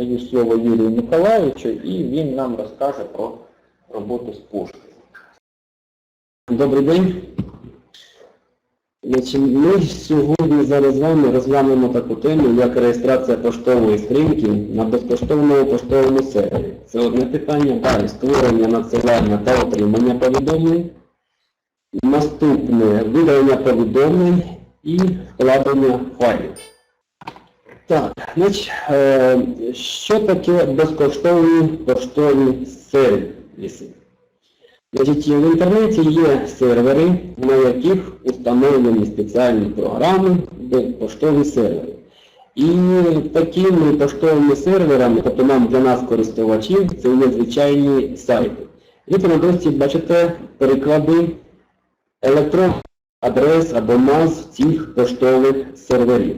даю слово Юрію Миколаївичу і він нам розкаже про роботу з поштою. Добрий день. Ми сьогодні зараз з вами розглянемо таку тему, як реєстрація поштової скриньки на безкоштовному поштовому сервері. Це одне питання. Далі створення, надсилання та отримання повідомлень. Наступне видалення повідомлень і вкладення файлів. Так, значить, е, що таке безкоштовні поштові сервіси? Значить, в інтернеті є сервери, на яких установлені спеціальні програми, поштові сервери. І такими поштовими серверами, тобто нам для нас користувачів, це є звичайні сайти. Ви на досі бачите переклади електронних адрес або назв цих поштових серверів.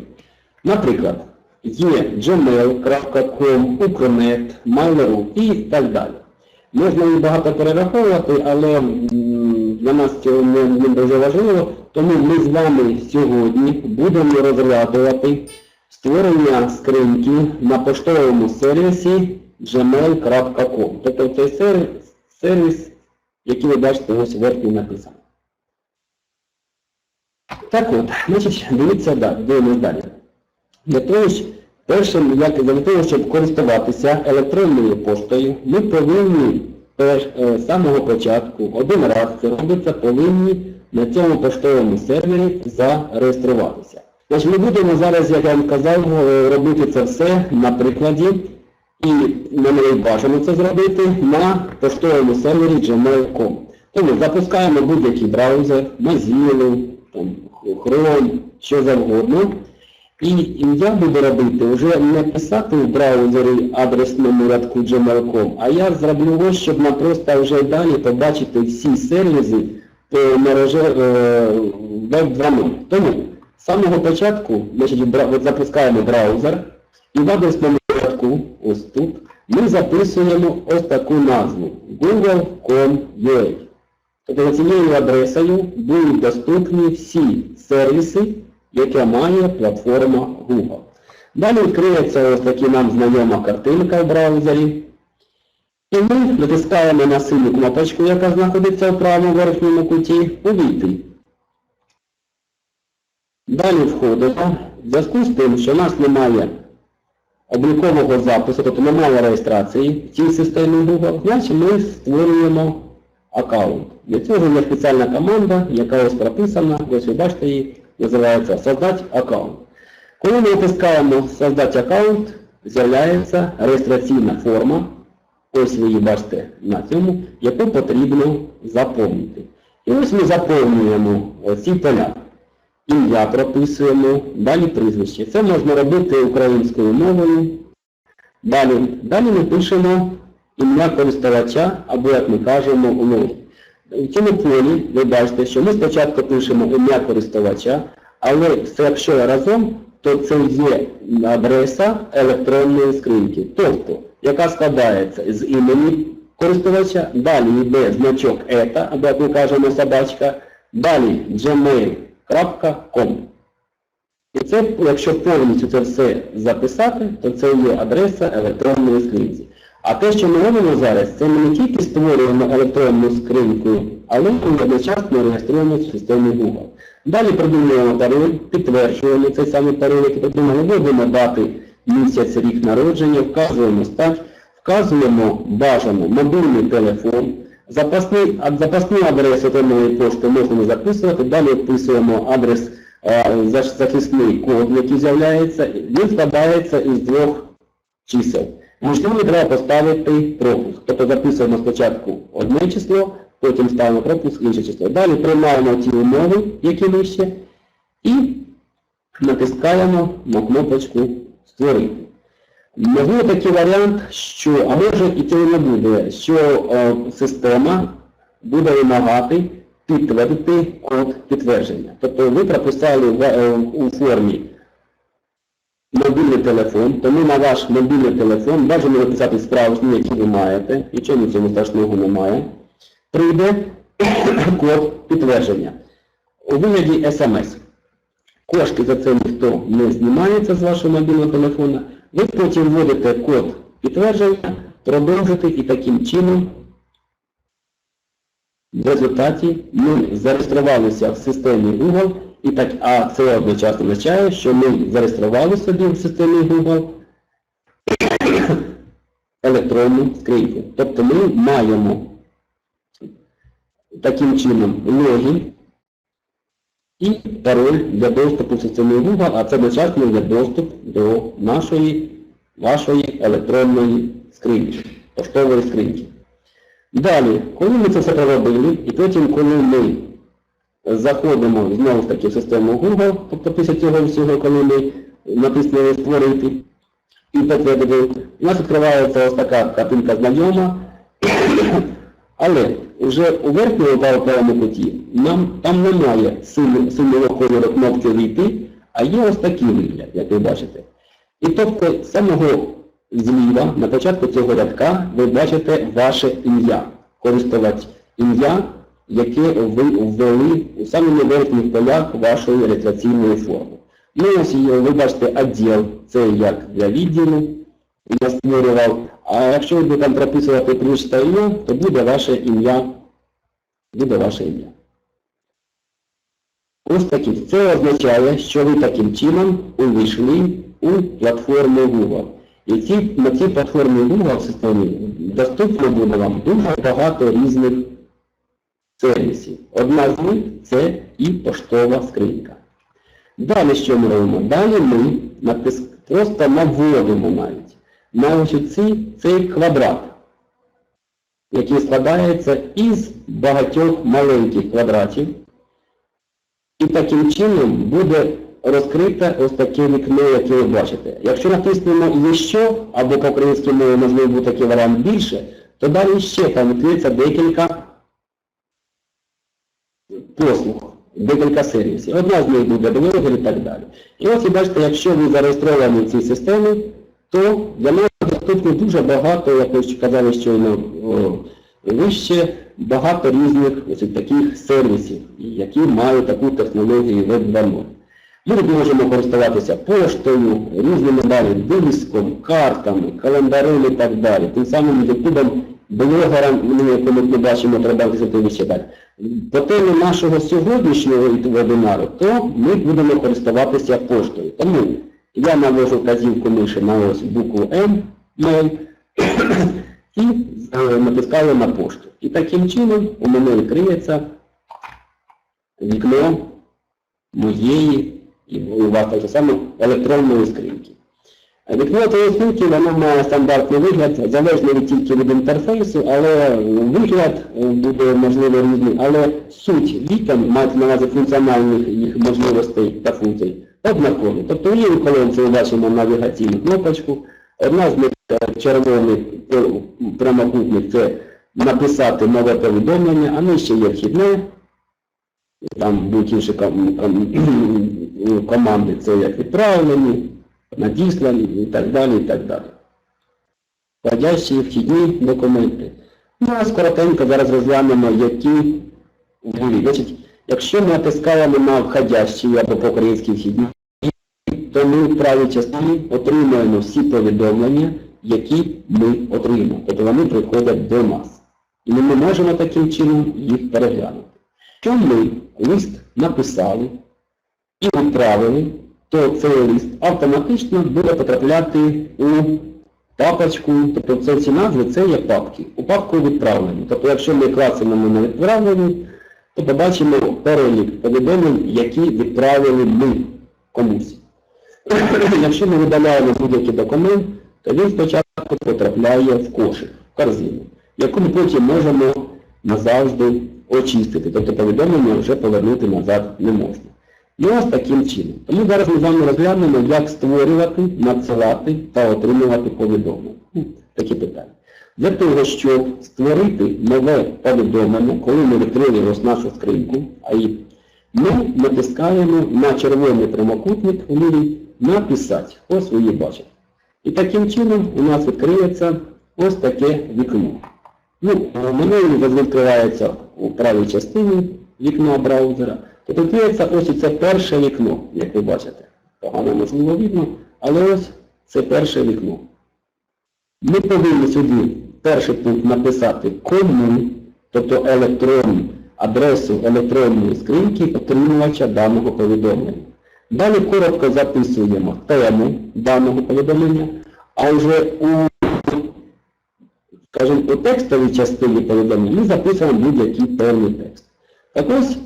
Наприклад, є gmail.com, Ukronet, Mail.ru і так далі. Можна їх багато перераховувати, але для нас цього не, дуже важливо, тому ми з вами сьогодні будемо розглядувати створення скриньки на поштовому сервісі gmail.com. Тобто цей сервіс, який ви бачите ось вверху написано. Так от, значить, дивіться далі, дивимось далі. Для першим, як для того, щоб користуватися електронною поштою, ми повинні е, з самого початку, один раз це робиться, повинні на цьому поштовому сервері зареєструватися. Тож ми будемо зараз, як я вам казав, е, робити це все на прикладі, і нам бажано це зробити на поштовому сервері gmail.com. Тому запускаємо будь-який браузер, Mozilla, Chrome, що завгодно. І я буду робити вже не писати в браузері адресному рядку gmail.com, а я зроблю ось, щоб нам просто вже далі побачити всі сервіси мережі Web 2.0. Тому з самого початку значить, запускаємо браузер і в адресному рядку, ось тут, ми записуємо ось таку назву google.com.ua. Тобто цією адресою будуть доступні всі сервіси, яке має платформа Google. Далі відкриється ось таки нам знайома картинка в браузері. І ми натискаємо на синю кнопочку, яка знаходиться в правому верхньому куті, увійти. Далі входимо. В зв'язку з тим, що в нас немає облікового запису, тобто немає реєстрації в цій системі Google, значить ми створюємо аккаунт. Для цього є спеціальна команда, яка ось прописана, ось ви бачите її, називається «Создать аккаунт». Коли ми натискаємо «Создать аккаунт», з'являється реєстраційна форма, ось ви її бачите на цьому, яку потрібно заповнити. І ось ми заповнюємо ці поля. Ім'я прописуємо, далі прізвище. Це можна робити українською мовою. Далі, далі ми пишемо ім'я користувача, або, як ми кажемо, логін. У цьому полі ви бачите, що ми спочатку пишемо ім'я користувача, але якщо разом, то це є адреса електронної скриньки. Тобто, яка складається з імені користувача, далі йде значок ETA, або як ми кажемо собачка, далі gmail.com. І це, якщо повністю це все записати, то це є адреса електронної скриньки. А те, що ми робимо зараз, це ми не тільки створюємо електронну скриньку, але й одночасно реєструємо в системі Google. Далі придумуємо пароль, підтверджуємо цей самий пароль, який придумали, вводимо дати місяць, рік народження, вказуємо стать, вказуємо бажано мобільний телефон, запасний, запасну адресу електронної пошти не записувати, далі вписуємо адрес е, захисний код, який з'являється, він складається із двох чисел. Ними треба поставити пропуск. Тобто записуємо спочатку одне число, потім ставимо пропуск інше число. Далі приймаємо ті умови, які нижче, і натискаємо на кнопочку Створити. Можливо такий варіант, що, а може і цього не буде, що е, система буде вимагати підтвердити код підтвердження. Тобто ви прописали в, е, у формі мобільний телефон, тому на ваш мобільний телефон бажано написати справжній, який ви маєте, нічого в цьому страшного немає. Прийде код підтвердження у вигляді смс. Кошти за це ніхто не знімається з вашого мобільного телефона. Ви потім вводите код підтвердження, продовжити і таким чином в результаті ми зареєструвалися в системі Google, і так, а це одночасно означає, що ми зареєстрували собі в системі Google електронну скриньку. Тобто ми маємо таким чином логін і пароль для доступу в систему Google, а це одночасно є доступ до нашої, вашої електронної скриньки, поштової скриньки. Далі, коли ми це все проробили, і потім, коли ми заходимо знову ж таки в систему Google, тобто після цього всього, коли ми натиснули створити і підтвердили, у нас відкривається ось така картинка знайома, але вже у верхньому правому куті нам там немає синього кольору кнопки «Війти», а є ось такий вигляд, як ви бачите. І тобто з самого зліва, на початку цього рядка, ви бачите ваше ім'я, користувач ім'я, яке ви ввели у самих верхніх полях вашої реєстраційної форми. Ну ось є, ви бачите відділ, це як для відділу, я створював. А якщо ви будете там прописувати ключ та ім'я, то буде ваше ім'я, буде ваше ім'я. Ось такі. Це означає, що ви таким чином увійшли у платформу Google. І ці, на цій платформі Google в системі доступно буде вам дуже багато різних сервісів. Одна з них це і поштова скринька. Далі що ми робимо? Далі ми натис... просто наводимо навіть на ось цей, квадрат, який складається із багатьох маленьких квадратів. І таким чином буде розкрите ось таке вікно, яке ви бачите. Якщо натиснемо «Є що», або по українській мові можливо буде такий варіант більше, то далі ще там відкриється декілька послуг, декілька сервісів. Одна з них буде блогер і так далі. І ось ви бачите, якщо ви зареєстровані в цій системі, то для вас доступно дуже багато, як ви казали щойно вище, багато різних ось таких сервісів, які мають таку технологію Web 2.0. Ми можемо користуватися поштою, різними далі, диском, картами, календарем і так далі. Тим самим ютубом, блогерам, яку ми бачимо, треба ще далі. По темі нашого сьогоднішнього вебінару, то ми будемо користуватися поштою. Тому я навожу вказівку миші на ось букву М, mail, і е, натискаю на пошту. І таким чином у мене відкриється вікно моєї і у вас так само електронної скриньки. Вікно скриньки воно має стандартний вигляд, залежно від тільки від інтерфейсу, але вигляд е, буде можливо різний, але суть вікон, мається на увазі функціональних їх можливостей та функцій, однакові. Тобто в лівій колонці ми бачимо навігаційну кнопочку, одна з них е, червоний е, прямокутник це написати нове повідомлення, а нижче є вхідне, там ком- команди, це як відправлені, надіслані і так далі, і так далі. Входящі вхідні документи. Ну, а скоротенько зараз розглянемо, які. Значить, якщо ми натискаємо на входящі або по-українськи вхідні, то ми в правій частині отримуємо всі повідомлення, які ми отримаємо. Тобто вони приходять до нас. І ми можемо таким чином їх переглянути. Якщо ми лист написали і відправили, то цей лист автоматично буде потрапляти у папочку, тобто це ці назви це є папки. У папку відправлені. Тобто якщо ми клацаємо на відправлені, то побачимо перелік повідомлень, які відправили ми комусь. Якщо ми видаляємо будь-який документ, то він спочатку потрапляє в кошик, в корзину, яку ми потім можемо назавжди очистити. Тобто повідомлення вже повернути назад не можна. І ось таким чином. Тому зараз ми з вами розглянемо, як створювати, надсилати та отримувати повідомлення. Такі питання. Для того, щоб створити нове повідомлення, коли ми відкрили нашу скриньку, ми натискаємо на червоний прямокутник у лівій «Написати». Ось ви її бачите. І таким чином у нас відкриється ось таке вікно. Ну, він відкривається у правій частині вікна браузера. Тобто відкриється ось це перше вікно, як ви бачите. Погано можливо видно, але ось Це перше вікно. Ми повинні сюди перший пункт написати кому, тобто електронну адресу електронної скриньки отримувача даного повідомлення. Далі коротко записуємо тему даного повідомлення, а вже у, скажімо, у текстовій частині повідомлення ми записуємо будь-який певний текст. Так ось,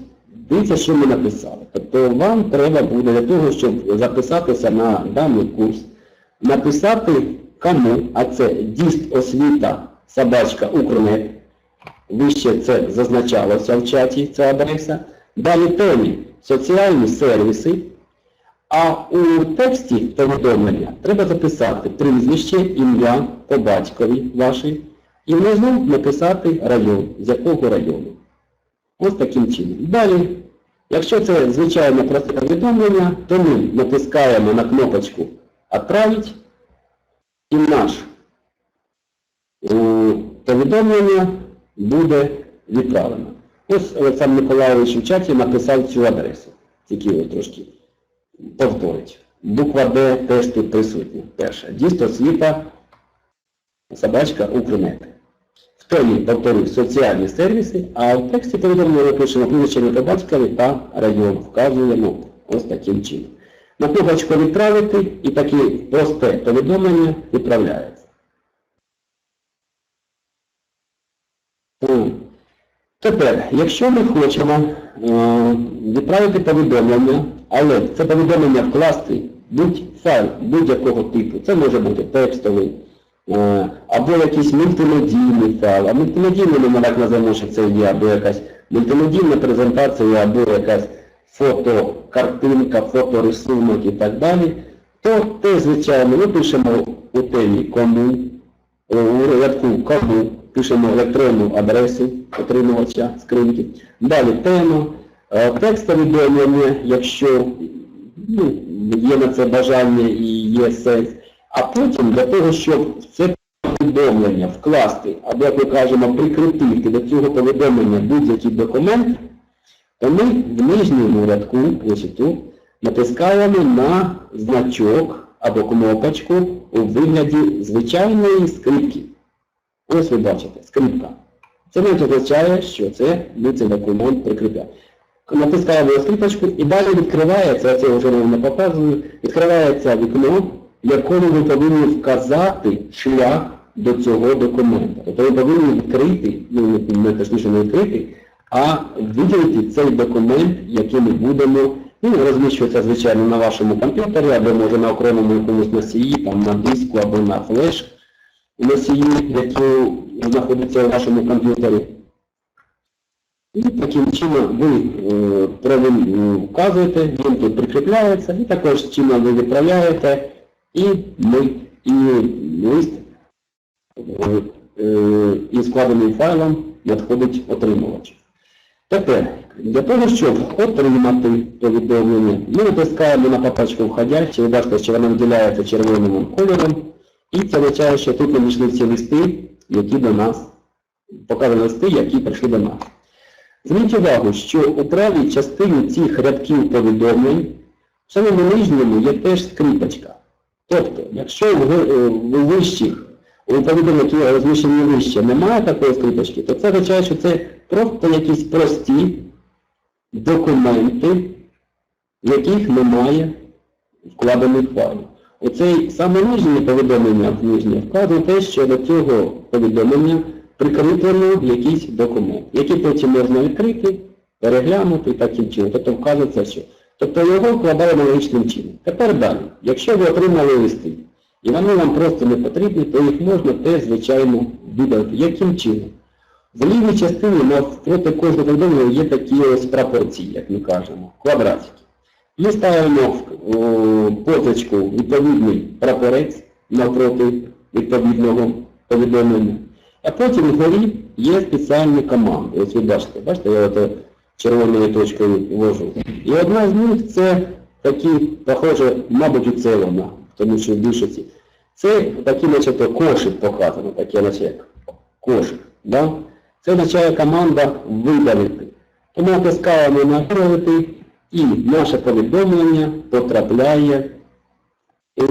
дивіться, що ми написали. Тобто вам треба буде для того, щоб записатися на даний курс, написати кому, а це діст освіта собачка Укрнет. Вище це зазначалося в чаті, ця адреса. Далі темі соціальні сервіси. А у тексті повідомлення треба записати прізвище, ім'я по батькові вашій і внизу написати район, з якого району. Ось таким чином. Далі, якщо це звичайне просте повідомлення, то ми натискаємо на кнопочку «Отправить» і наш е, повідомлення буде відправлено. Ось Олександр Миколайович в чаті написав цю адресу. Тільки його трошки повторить. Буква Д теж тут присутня. Перша. Дійсно світа, собачка, Укрнет. В темі, повторюю, соціальні сервіси, а в тексті повідомлення пишемо прізвище по батькові та район. Вказуємо ось таким чином. На кнопочку відправити і таке просте повідомлення відправляється. Тепер, якщо ми хочемо е, відправити повідомлення, але це повідомлення вкласти будь-файл будь-якого типу, це може бути текстовий, або якийсь мультимедійний файл, а мультимедійний ми так називаємо, що це є або якась мультимедійна презентація, або якась фотокартинка, фоторисунок і так далі, то те, звичайно, ми пишемо у темі кому, у рядку кому пишемо електронну адресу отримувача скриньки. Далі тема, е, текст повідомлення, якщо ну, є на це бажання і є сенс. А потім для того, щоб це повідомлення вкласти, або, як ми кажемо, прикріпити до цього повідомлення будь-який документ, то ми в нижньому рядку, тут, натискаємо на значок або кнопочку у вигляді звичайної скрипки. Ось ви бачите, скрипка. Це не означає, що це ми цей документ прикріпляємо. Натискаємо скрипочку і далі відкривається, я це вже не показую, відкривається вікно, якому ви повинні вказати шлях до цього документа. Тобто ви повинні відкрити, ну не- точніше не відкрити, а виділити цей документ, який ми будемо, ну, розміщується, звичайно, на вашому комп'ютері, або може на окремому якомусь носії, там на диску або на флеш носії, який знаходиться у вашому комп'ютері. І таким чином ви е, вказуєте, він тут прикріпляється, і також чином ви відправляєте, і і лист е, із складеним файлом надходить отримувач. Тепер, для того, щоб отримати повідомлення, ми натискаємо на папочку входящі, ви бачите, що вона виділяється червоним кольором, і це означає, що тут надійшли всі листи, які до нас, показані листи, які прийшли до нас. Зверніть увагу, що у правій частині цих рядків повідомлень, в самому нижньому є теж скріпочка. Тобто, якщо в, е, вищих, у повідомленні, які розміщені вище, немає такої скріпочки, то це означає, що це просто якісь прості документи, в яких немає вкладених файлів. Оцей саме нижнє повідомлення нижнє вказує те, що до цього повідомлення прикріплено якийсь документ, який потім можна відкрити, переглянути і таким чином. Тобто вказується що. Тобто його вкладаємо логічним чином. Тепер далі. Якщо ви отримали листи, і вони вам просто не потрібні, то їх можна теж, звичайно, видалити. Яким чином? В лівій частині навпроти кожного повідомлення є такі ось пропорції, як ми кажемо, квадратики. Ми ставимо в позначку відповідний прапорець навпроти відповідного повідомлення. А потім вгорі є спеціальні команди. Ось ви бачите, бачите, я червоною точкою ввожу. І одна з них це такі, похоже, мабуть, уцелена, тому що в більшості. Це такі, начебто, кошик показано, таке, наче кошик. Да? Це означає команда видалити. Тому натискаємо на видалити і наше повідомлення потрапляє у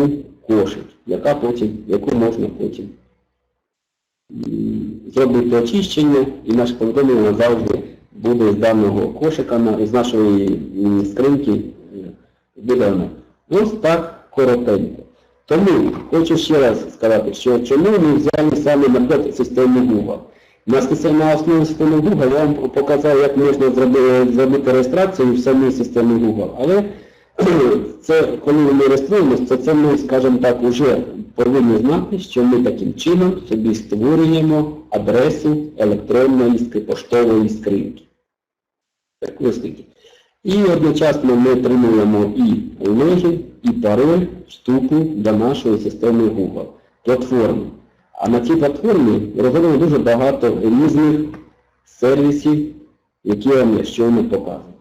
кошик. яка потім, яку можна потім зробити очищення, і наше повідомлення завжди буде з даного кошика, з нашої м, скриньки е. Ось так коротенько. Тому хочу ще раз сказати, що чому ми взяли саме наприклад систему Google. На основі системи Google я вам показав, як можна зробити, зробити реєстрацію в самій системі Google. Але це, коли ми реєструємося, це, це ми, скажімо так, вже повинні знати, що ми таким чином собі створюємо адресу електронної поштової скриньки. Так, ось такі. І одночасно ми отримуємо і логін, і пароль вступу до нашої системи Google, платформи. А на цій платформі розроблено дуже багато різних сервісів, які вам щойно показано.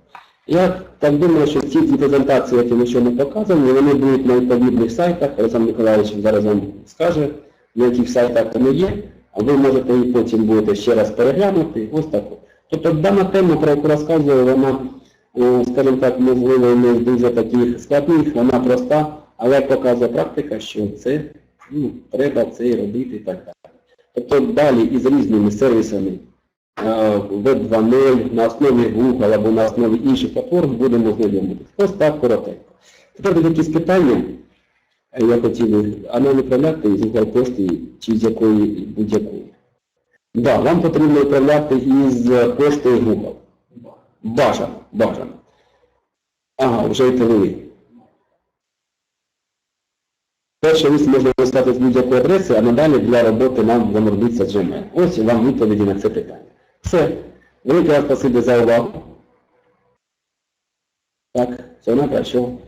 Я так думаю, що ці дві презентації, які ми щойно показані, вони будуть на відповідних сайтах. Олександр Миколаївич зараз вам скаже, на яких сайтах вони є, а ви можете її потім будете ще раз переглянути. Ось так. Тобто дана тема, про яку розказую, вона, е, скажімо так, можливо, не дуже таких складних, вона проста, але показує практика, що це ну, треба це і робити і так далі. Тобто далі із різними сервісами Web 2.0 на основі Google або на основі інших платформ будемо знайомитися. Ось так коротенько. Тепер буде якісь питання, е, я хотів би, а не відправляти з Google пошти чи з якої будь-якої. Да, вам потрібно відправляти із пошти Google. Бажано, бажано. Ага, вже відповіли. Перше місце можна достати з будь-якої адреси, а надалі для роботи нам занурбиться Gmail. Ось вам відповіді на це питання. Все. Велике вам спасибі за увагу. Так, все, на прощу.